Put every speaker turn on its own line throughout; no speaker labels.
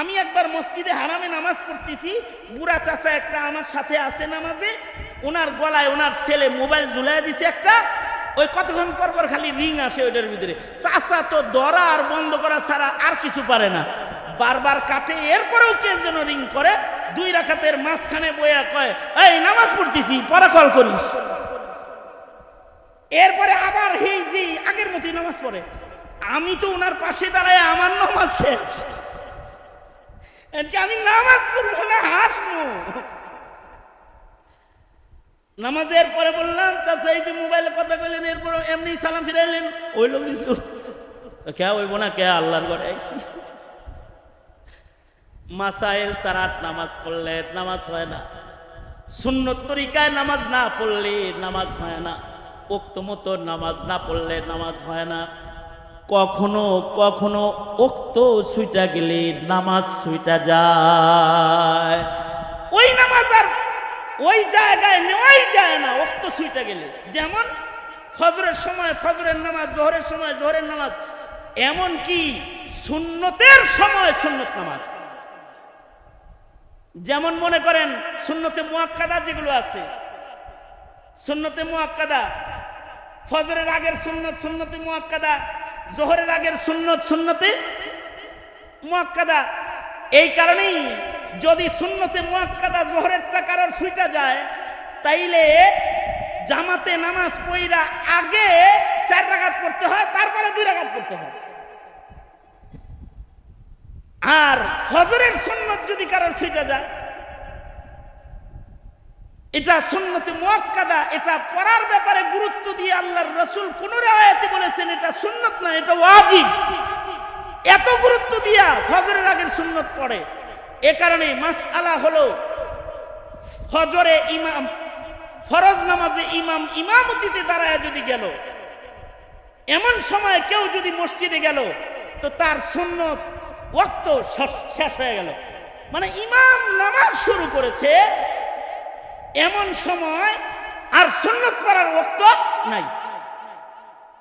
আমি একবার মসজিদে হারামে নামাজ পড়তেছি, বুড়া চাচা একটা আমার সাথে আছে নামাজে, ওনার গলায় ওনার ছেলে মোবাইল ঝুলাই দিছে একটা, ওই কতক্ষণ পর পর খালি রিং আসে ওইটার ভিতরে। চাচা তো ধরা আর বন্ধ করা ছাড়া আর কিছু পারে না। বারবার কাটে, এরপরেও কে যেন রিং করে, দুই রাখাতের মাঝখানে বইয়া কয়, এই, নামাজ পড়তেছি, পরে কল করিস। এরপরে আবার হেই যে আগের মতোই নামাজ পড়ে। আমি তো ওনার পাশে দাঁড়ায় আমার নামাজ শেষ। এমনকি আমি নামাজ পড়ব না হাসবো। নামাজের পরে বললাম, চাচা, এই যে মোবাইলে কথা কইলেন, এরপর এমনি সালাম ফিরাইলেন। ওই লোক কিছু কে হইব না, কে আল্লাহর ঘরে আইসি মাসাইল সারাত নামাজ পড়লে নামাজ হয় না। সুন্নত তরিকায় নামাজ না পড়লে নামাজ হয় না। উক্ত মতো নামাজ না পড়লে নামাজ হয় না। কখনো কখনো উক্ত সুইটা গেলে নামাজ সুইটা যায়। ওই নামাজ আর ওই জায়গায় নেওয়াই যায় না, উক্ত সুইটা গেলে। যেমন ফজরের সময় ফজরের নামাজ, জোহরের সময় জোহরের নামাজ, এমন কি সুন্নতের সময় সুন্নত নামাজ। যেমন মনে করেন সুন্নতে মুয়াক্কাদা যেগুলো আছে, সুন্নতে মুয়াক্কাদা, ফজরের আগের সুন্নত, সুন্নতে মুয়াক্কাদা জোহরের আগের সুন্নত সুন্নতে মুয়াক্কাদা। এই কারণেই যদি সুন্নতে মুয়াক্কাদা জোহরেরটা কারোর সুইটা যায়, তাইলে জামাতে নামাজ পইরা আগে চার রাকাত পড়তে হয়, তারপরে দুই রাকাত পড়তে হয়। আর ফজরের সুন্নত যদি কারোর সেটা যায় এটা সুন্নতে মুয়াক্কাদা, এটা পড়ার ব্যাপারে গুরুত্ব দিয়ে আল্লাহর রসুল কোন রেওয়ায়াতে বলেছেন এটা সুন্নত না, এটা ওয়াজিব। এত গুরুত্ব দিয়া ফজরের আগের সুন্নত পড়ে। এ কারণে মাসআলা হলো ফজরে ইমাম, ফরজ নামাজে ইমাম ইমামতিতে দাঁড়ায় যদি গেল, এমন সময় কেউ যদি মসজিদে গেল, তো তার সুন্নত ওয়াক্ত শেষ হয়ে গেল। মানে ইমাম নামাজ শুরু করেছে এমন সময় আর সুন্নত পড়ার ওক্ত নাই।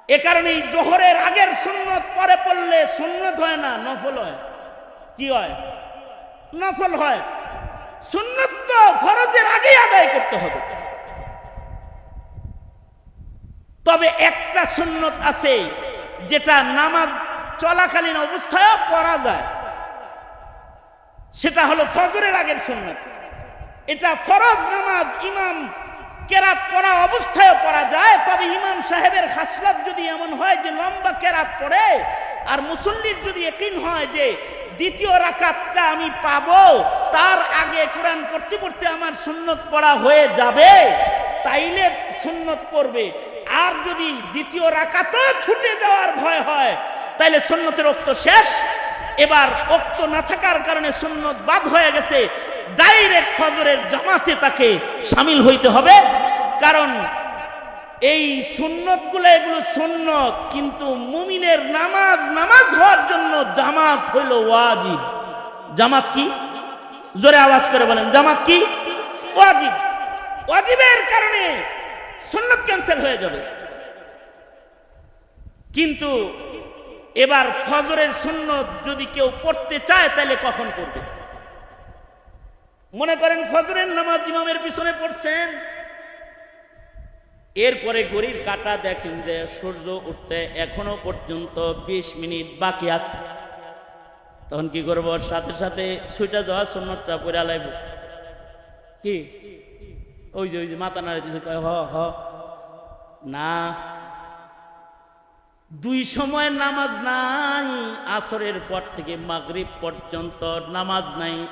এ কারণেই জোহরের আগের সুন্নত পরে পড়লে সুন্নত হয় না, নফল হয়। কি হয়? নফল হয়। সুন্নত তো ফরজের আগেই আদায় করতে হবে। তবে একটা সুন্নত আছে যেটা নামাজ চলাকালীন অবস্থায় পড়া যায়। সেটা হলো ফজরের আগের সুন্নত। এটা ফরজ নামাজ, ইমাম কেরাত পড়া অবস্থায় পড়া যায়, তবে ইমাম সাহেবের খাসলাত যদি এমন হয় যে লম্বা কেরাত পড়ে, আর মুসল্লির যদি একিন হয় যে দ্বিতীয় রাকাতটা আমি পাব, তার আগে কোরআন পড়তে পড়তে আমার সুন্নত পড়া হয়ে যাবে, তাইলে সুন্নত পড়বে। আর যদি দ্বিতীয় রাকাতও ছুটে যাওয়ার ভয় হয়, তাইলে সুন্নতের অক্ত শেষ। এবার অক্ত না থাকার কারণে সুন্নত বাদ হয়ে গেছে। ডাইরেক্ট ফজরের জামাতে তাকে সামিল হইতে হবে। কারণ এই সুন্নতগুলো এগুলো সুন্নত, কিন্তু মুমিনের নামাজ নামাজ হওয়ার জন্য জামাত হইল ওয়াজিব। জামাত কি? জোরে আওয়াজ করে বলেন, জামাত কি? ওয়াজিব। ওয়াজিবের কারণে সুন্নত ক্যান্সেল হয়ে যাবে। কিন্তু এবার ফজরের সুন্নত যদি কেউ পড়তে চায়, তাহলে কখন পড়বে? মনে করেন ফজরের নামাজ ইমামের পিছনে পড়ছেন? এরপরে ঘড়ির কাটা দেখেন যে সূর্য উঠতে এখনও পর্যন্ত ২০ মিনিট বাকি আছে। তখন কি করব? সাথে সাথে সুইটা যাওয়া সুন্নতটা পরে লাইব। কি? ওই যে ওই যে মাথা নাড়ে দিছে কয়, হ হ। না। দুই সময় নামাজ নাই, আসরের পর থেকে মাগরিব পর্যন্ত নামাজ নাই।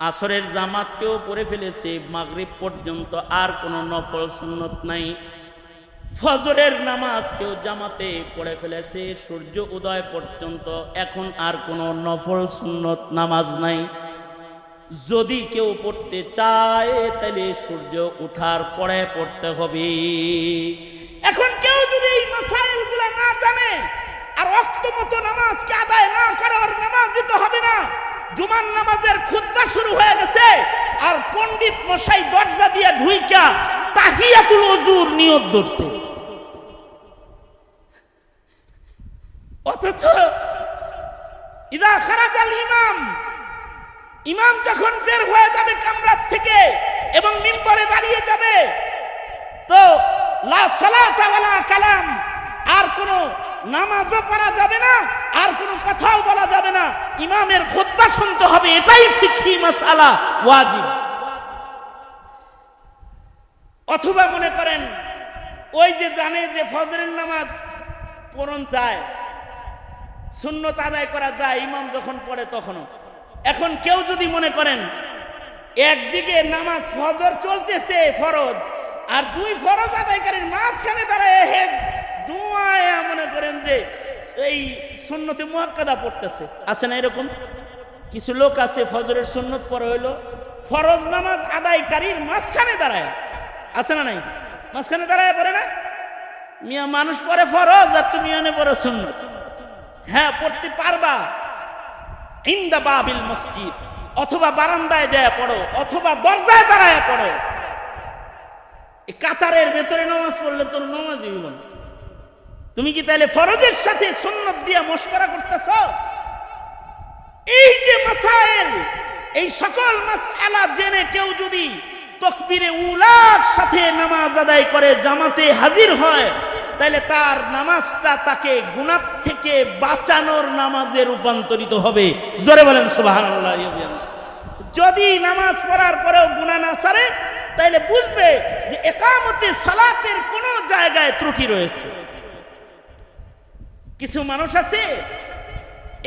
আসরের জামাতকেও পড়ে ফেলেছে, মাগরিব পর্যন্ত আর কোনো নফল সুন্নত নাই। ফজরের নামাজ কেউ জামাতে পড়ে ফেলেছে, সূর্য উদয় পর্যন্ত এখন আর কোনো নফল সুন্নত নামাজ নাই। যদি কেউ পড়তে চায়, তাহলে সূর্য উঠার পরে পড়তে হবে। এখন কেউ যদি এই না জানে, আর অক্ত মতো নামাজকে আদায় না করে আর নামাজ দিতে হবে না জুমার নামাজের খুতবা শুরু হয়ে গেছে, আর পণ্ডিত মশাই দরজা দিয়ে ঢুইকা তাহিয়াতুল ওজুর নিয়ত ধরছে। অথচ ইদা খারাজাল ইমাম ইমাম যখন বের হয়ে যাবে কামরাত থেকে এবং মিম্বরে দাঁড়িয়ে যাবে, তো লা সালাতা ওয়ালা কালাম, আর কোনো নামাজও পড়া যাবে না, আর কোনো কথাও বলা যাবে না। ইমামের খুতবা শুনতে হবে, এটাই ফিকহি মাসালা, ওয়াজিব। অথবা মনে করেন, ওই যে জানে যে ফজরের নামাজ পড়ন চায় শূন্যত আদায় করা যায়, ইমাম যখন পড়ে তখনও। এখন কেউ যদি মনে করেন, একদিকে নামাজ ফজর চলতেছে ফরজ, আর দুই ফরজ আদায়কারীর মাঝখানে তারা দুয়ায় মনে করেন যে এই সুন্নতে মুহাক্কাদা পড়তেছে। আছে না এরকম? কিছু লোক আছে, ফজরের সুন্নত পরে হইল, ফরজ নামাজ আদায়কারীর মাঝখানে দাঁড়ায়। আছে না নাই? মাঝখানে দাঁড়ায় পড়ে না? মিয়া, মানুষ পরে ফরজ আর তুমি এনে পড়ো সুন্নত। হ্যাঁ পড়তে পারবা। ইন্দা বাবিল মসজিদ। অথবা বারান্দায় যায় পড়ো, অথবা দরজায় দাঁড়ায় পড়ো। কাতারের ভেতরে নামাজ পড়লে তোর নামাজ হইব না। তুমি কি তাহলে ফরজের সাথে সুন্নত দিয়া মস্করা করতেছ? এই যে মাসাইল, এই সকল মাসআলা জেনে কেউ যদি তকবিরে উলার সাথে নামাজ আদায় করে জামাতে হাজির হয়, তাহলে তার নামাজটা তাকে গুনাহ থেকে বাঁচানোর নামাজে রূপান্তরিত হবে। জোরে বলেন, সুবহানাল্লাহ যদি নামাজ পড়ার পরেও গুনাহ না সারে, তাহলে বুঝবে যে একামতে সালাতের কোনো জায়গায় ত্রুটি রয়েছে। কিছু মানুষ আছে,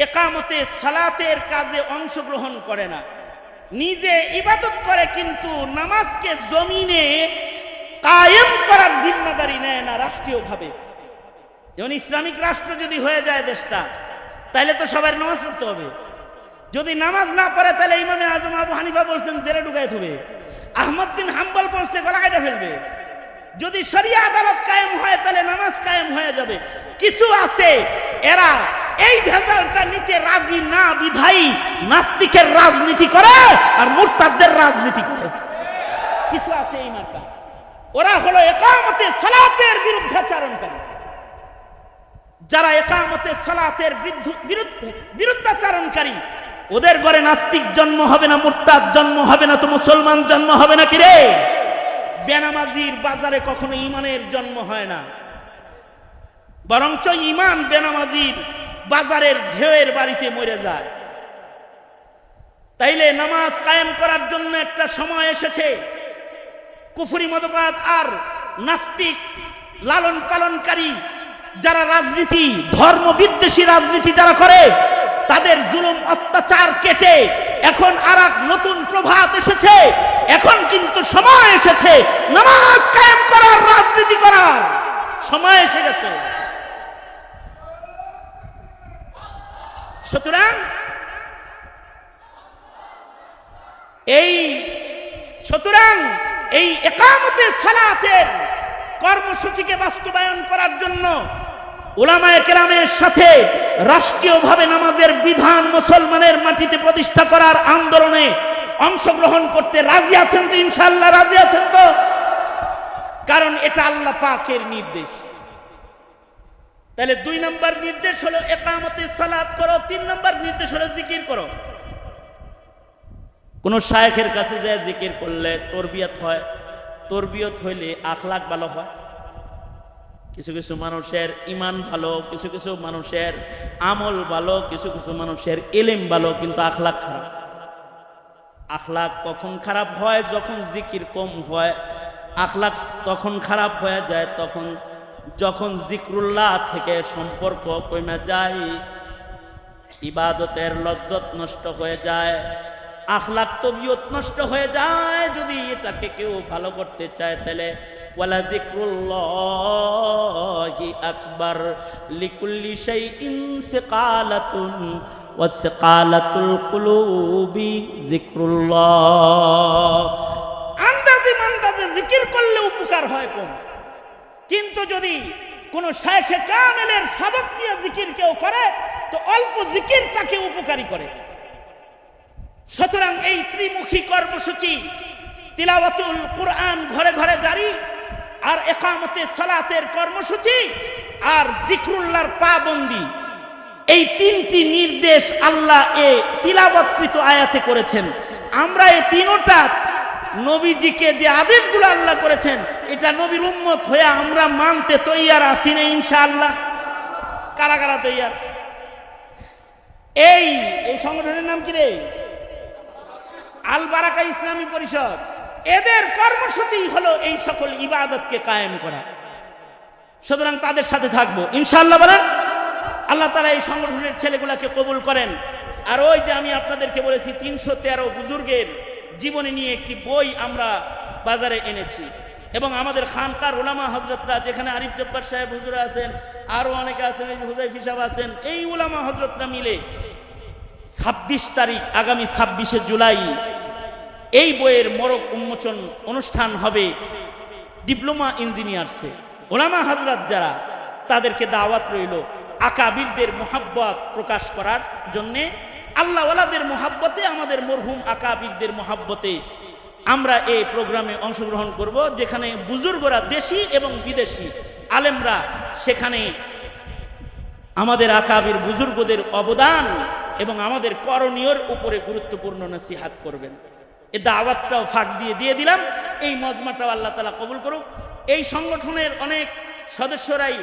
একামতে সালাতের কাজে অংশগ্রহণ করে না। নিজে ইবাদত করে কিন্তু নামাজকে জমিনে কায়েম করার জিম্মাদারি নেয় না রাষ্ট্রীয়ভাবে। যেমন ইসলামিক রাষ্ট্র যদি হয়ে যায় দেশটা তাহলে তো সবার নামাজ পড়তে হবে। যদি নামাজ না পড়ে তাহলে ইমামে আজম আবু হানিফা বলছেন, জেলে ঢুকাই থবে। আহমদ বিন হাম্বল বলছে, গলা কাটা ফেলবে। যদি শরিয়া আদালত কায়েম হয় তাহলে নামাজ কায়েম হয়ে যাবে। কিছু আছে। এরা এই ভেজালটা নিতে রাজি না বিধায়ী নাস্তিকের রাজনীতি করে আর মুরতাদদের রাজনীতি করে। কিছু আছে এই মার্কা। ওরা হলো একামতে সালাতের বিরুদ্ধাচারণকারী যারা একামতে সালাতের বিরুদ্ধে বিরুদ্ধাচারণকারী, ওদের ঘরে নাস্তিক জন্ম হবে না, মুরতাদ জন্ম হবে না, তো মুসলমান জন্ম হবে না কি রে? বেনামাজির বাজারে কখনো ইমানের জন্ম হয় না। বরঞ্চ ইমান বেনামাজির বাজারের ঢেউয়ের বাড়িতে মরে যায়। তাইলে নামাজ কায়েম করার জন্য একটা সময় এসেছে। কুফুরি মতবাদ আর নাস্তিক লালন পালনকারী যারা রাজনীতি, ধর্ম বিদ্বেষী রাজনীতি যারা করে, তাদের জুলুম, অত্যাচার কেটে এখন আর নতুন প্রভাত এসেছে। এখন কিন্তু সময় এসেছে নামাজ কায়েম করার, রাজনীতি করার। সময় এসে গেছে। সুতরাং এই সুতরাং এই একামতে সালাতের কর্মসূচিকে বাস্তবায়ন করার জন্য ওলামায় কেরামের সাথে রাষ্ট্রীয়ভাবে নামাজের বিধান মুসলমানের মাটিতে প্রতিষ্ঠা করার আন্দোলনে অংশগ্রহণ করতে রাজি আছেন তো ইনশাল্লাহ রাজি আছেন তো? কারণ এটা আল্লাহ পাকের নির্দেশ। তাহলে দুই নম্বর নির্দেশ হলো একামতে সালাদ করো, তিন নম্বর নির্দেশ হলো জিকির করো। কোন শায়েখের কাছে যায় জিকির করলে তরবিয়ত হয়, তরবিয়ত হইলে আখলাক ভালো হয়। কিছু কিছু মানুষের ইমান ভালো, কিছু কিছু মানুষের আমল ভালো, কিছু কিছু মানুষের এলেম ভালো, কিন্তু আখলাক খারাপ। আখলাক কখন খারাপ হয়? যখন জিকির কম হয়, আখলাক তখন খারাপ হয়ে যায়, তখন যখন জিক্রুল্লাহ থেকে সম্পর্ক কমে যায়, ইবাদতের লজ্জত নষ্ট হয়ে যায়, আখলাক তবিয়ত নষ্ট হয়ে যায়, যদি এটাকে কেউ ভালো করতে চায় তাহলে, ওয়ালা যিকরুল্লাহি আকবার লিকুল্লি শাইইন সিকালাতুন ওয়াসিকালাতুল কুলুবি যিকরুল্লাহ। আন্দাজে মান্দাজে জিকির করলে উপকার হয় কম কিন্তু যদি কোন শায়েখে কামেলের সাবক নিয়ে জিকির কেউ করে, তো অল্প জিকির তাকে উপকারী করে। সুতরাং এই ত্রিমুখী কর্মসূচি, তিলাওয়াতুল কোরআন ঘরে ঘরে জারি, আর একামতে সালাতের কর্মসূচি, আর জিক্রুল্লাহর পাবন্দি। এই তিনটি নির্দেশ আল্লাহ এ তিলাবৎকৃত আয়াতে করেছেন। আমরা এই তিনোটা নবীজিকে যে আদেশগুলো আল্লাহ করেছেন, এটা নবীর উম্মত হয়ে আমরা মানতে তৈয়ার আছি না ইনশাআল্লাহ। কারা কারা তৈয়ার? এই এই সংগঠনের নাম কি রে? আল বারাকা ইসলামী পরিষদ। এদের কর্মসূচি হলো এই সকল ইবাদতকে কায়েম করা। সুতরাং তাদের সাথে থাকব। ইনশাআল্লাহ বলেন, আল্লাহ তালা এই সংগঠনের ছেলেগুলাকে কবুল করেন। আর ওই যে আমি আপনাদেরকে বলেছি, তিনশো তেরো বুজুর্গের জীবনী নিয়ে একটি বই আমরা বাজারে এনেছি। এবং আমাদের খানকার ওলামা হজরতরা যেখানে আরিফ জব্বার সাহেব হুজুরা আছেন আরও অনেকে আছেন হুজাইফি সাহেব আছেন, এই ওলামা হজরতরা মিলে ছাব্বিশ তারিখ, আগামী ছাব্বিশে জুলাই, এই বইয়ের মরক উন্মোচন অনুষ্ঠান হবে ডিপ্লোমা ইঞ্জিনিয়ার্সে। ওলামা হাজরাত যারা, তাদেরকে দাওয়াত রইল আকাবিরদের মোহাব্বত প্রকাশ করার জন্যে। আল্লাহওয়ালাদের মহাব্বতে, আমাদের মরহুম আকাবিরদের মহাব্বতে আমরা এই প্রোগ্রামে অংশগ্রহণ করব, যেখানে বুজুর্গরা দেশি এবং বিদেশি আলেমরা সেখানে আমাদের আকাবির বুজুর্গদের অবদান এবং আমাদের করণীয়র উপরে গুরুত্বপূর্ণ নসিহাত করবেন। এ দাওয়াতটাও ফাঁক দিয়ে দিয়ে দিলাম। এই মজমাটাও আল্লাহ তালা কবুল করুক। এই সংগঠনের অনেক সদস্যরাই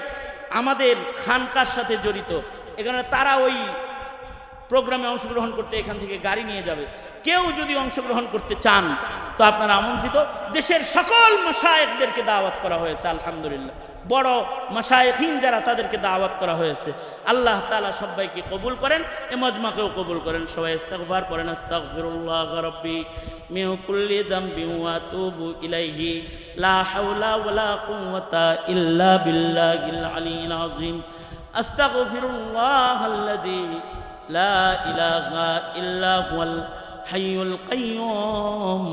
আমাদের খানকার সাথে জড়িত। এখানে তারা ওই প্রোগ্রামে অংশগ্রহণ করতে এখান থেকে গাড়ি নিয়ে যাবে। কেউ যদি অংশগ্রহণ করতে চান, তো আপনারা আমন্ত্রিত। দেশের সকল মশায়েকদেরকে দাওয়াত করা হয়েছে, আলহামদুলিল্লাহ। বড় মশায়েখিন যারা, তাদেরকে দাওয়াত করা হয়েছে। আল্লাহ তালা সবাইকে কবুল করেন, এ মজমাকেও কবুল করেন। সবাই ইস্তাগফার করেন আস্তাগফিরুল্লাহ আতুবু ইলাইহি। لا إله إلا هو الحي القيوم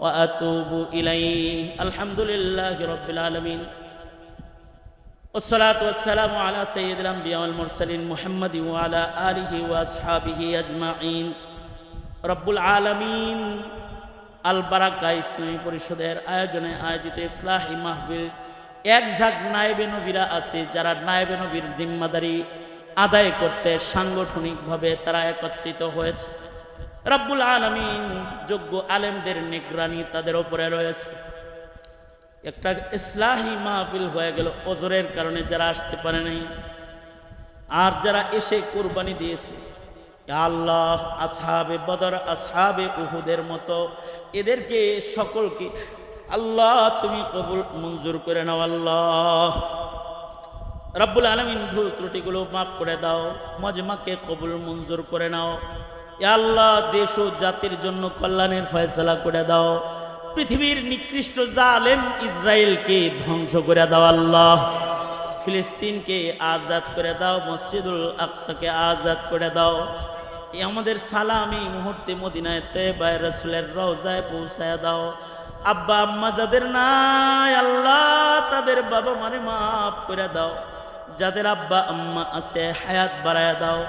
وأتوب إليه الحمد لله رب العالمين والصلاة والسلام على سيد الأنبياء والمرسلين محمد وعلى آله وأصحابه أجمعين رب العالمين আল বারাকা ইসলামী পরিষদের আয়োজনে আয়োজিত ইসলাহী মাহফিল এক ঝাঁক নায়েবে নবীরা আছে যারা নায়েবে নবীর জিম্মাদারি আদায় করতে সাংগঠনিকভাবে তারা একত্রিত হয়েছে। রব্বুল আলমিন যোগ্য আলেমদের নিগরানি তাদের ওপরে রয়েছে। একটা ইসলাহী মাহফিল হয়ে গেল ওজরের কারণে যারা আসতে পারে নাই। আর যারা এসে কোরবানি দিয়েছে আল্লাহ, আসহাবে বদর, আসহাবে উহুদের মতো, এদেরকে সকলকে আল্লাহ তুমি কবুল মঞ্জুর করে নাও, আল্লাহ। রব্বুল আলমিন ভুল ত্রুটিগুলো মাফ করে দাও, মজমাকে কবুল মঞ্জুর করে নাও। আল্লাহ দেশ ও জাতির জন্য কল্যাণের ফয়সলা করে দাও। পৃথিবীর নিকৃষ্ট জালেম ইসরায়েলকে ধ্বংস করে দাও আল্লাহ। ফিলিস্তিনকে আজাদ করে দাও, মসজিদুল আকসাকে আজাদ করে দাও। আমাদের সালাম মুহূর্তে মদিনায় তেবায় রসুলের রওজায় পৌঁছায় দাও। আব্বা আম্মা যাদের নাই, আল্লাহ তাদের বাবা মানে মাফ করে দাও। যাদের আব্বা আম্মা আছে, হায়াত বাড়ায় দাও,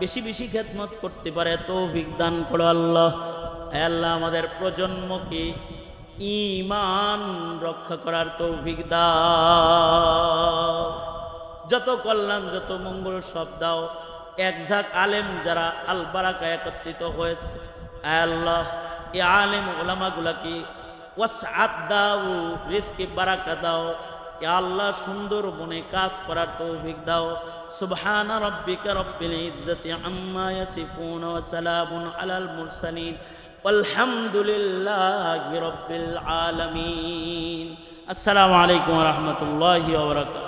বেশি বেশি খেদমত করতে পারে, তৌফিক দান করো আল্লাহ। আল্লাহ, আমাদের প্রজন্মকে ইমান রক্ষা করার তৌফিক দাও। যত কল্যাণ, যত মঙ্গল সব দাও। এক ঝাঁক আলেম যারা আল বারাকা একত্রিত হয়েছে আল্লাহ, এই আলেম ওলামাগুলাকে ওয়াসআত দাও, রিজকে বারাকা দাও। আল্লাহ সুন্দর বনে কাজ করার তৌফিক দাও। সুবহান রব্বিকা রব্বিল ইজ্জতি আম্মা ইয়াসিফুন ওয়া সালামুন আলাল মুরসালিন। আলহামদুলিল্লাহি রব্বিল আলামিন। আসসালামু আলাইকুম ওয়া রাহমাতুল্লাহি ওয়া বারাকাতুহু।